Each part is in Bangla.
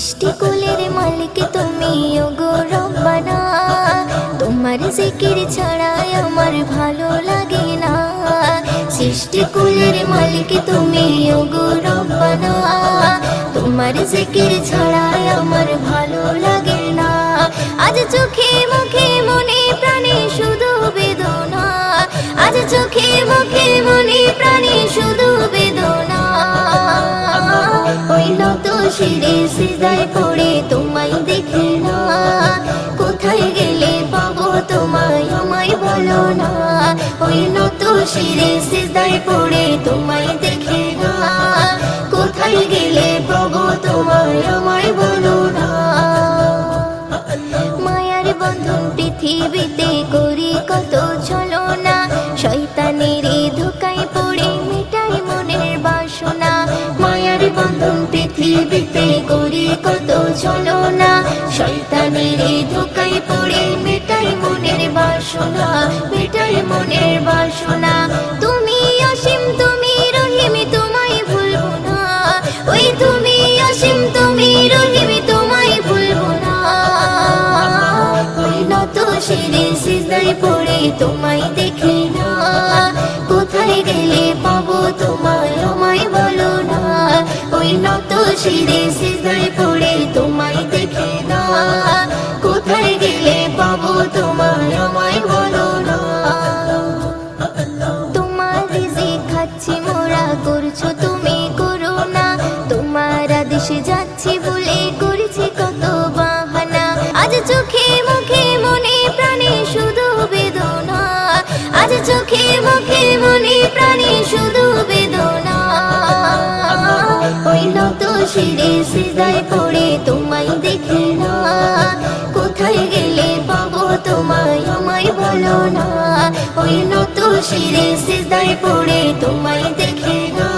সৃষ্টি কুলের মালিক তুমি, ওগো রব্বানা। তোমার জিকির ছাড়া আমার ভালো লাগে না। সৃষ্টি কুলের মালিক তুমি, ওগো রব্বানা। তোমার জিকির ছাড়া আমার ভালো লাগে না। আজ চোখে মুখে মনে প্রাণে শুধু বেদনা। আজ চোখে মুখে মনে প্রাণে শুধু বেদনা। শিরে সিজায় পড়ে, তোমায় দেখে না। কোথায় গেলে পাবো তোমায়, আমায় বলো না। ওই নত শিরে সিজায় পড়ে, তোমায় দেখে না। কোথায় গেলে পাবো তোমায়, আমায় বলো না। মায়ার বন্ধন পৃথিবীতে করি কত ছলো পৃথিবীতে করি কত চলো না শৈতানের ধোকায় পড়ে মেটাই মনের বাসনা মেটাই মনের বাসনা। শিরে সিজদায় পড়ে তোমায় দেখে না। কোথায় গেলে পাবো তোমার আমায় বলো তোমার রিজিক খাচ্ছি, মোরা করছ তুমি করো না। তোমার আদেশে যাচ্ছি শিরে সিজায় পড়ে, তোমায় দেখে না। কোথায় গেলে পাবো তোমায়, আমায় বলো না। ওই নত শিরে সিজায় পড়ে, তোমায় দেখে না।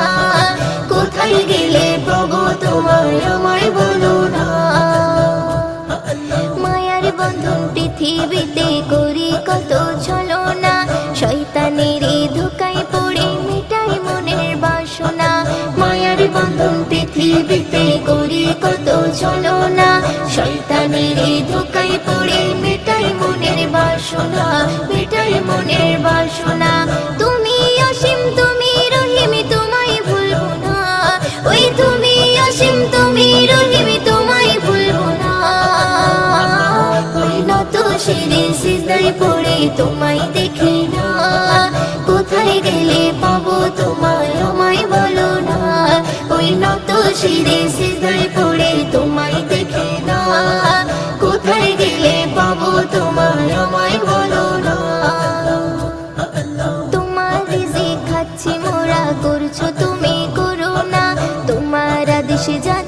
কোথায় গেলে পাবো তোমায়, আমায় বলো না। মায়ার বন্ধন পৃথিবীতে করি কত ছলো না শয়তানের ধোকায় পড়ে মেটাই মনের বাসনা। মায়ার বন্ধন পৃথিবীতে করি কত ছলো না। শয়তানের ধোকায় পড়ে মেটাই মনের বাসনা, মেটাই মনের বাসনা। তুমি অসীম, তুমি রহিম, তোমায় ভুলবো না। ওই তুমি অসীম, তুমি রহিম, তোমায় ভুলবো না। নত শিরে সিজদায় পড়ে তোমায় দেখে না। কোথায় গেলে পাবো তোমায়, আমায় বলো না। ওই নত 谁在？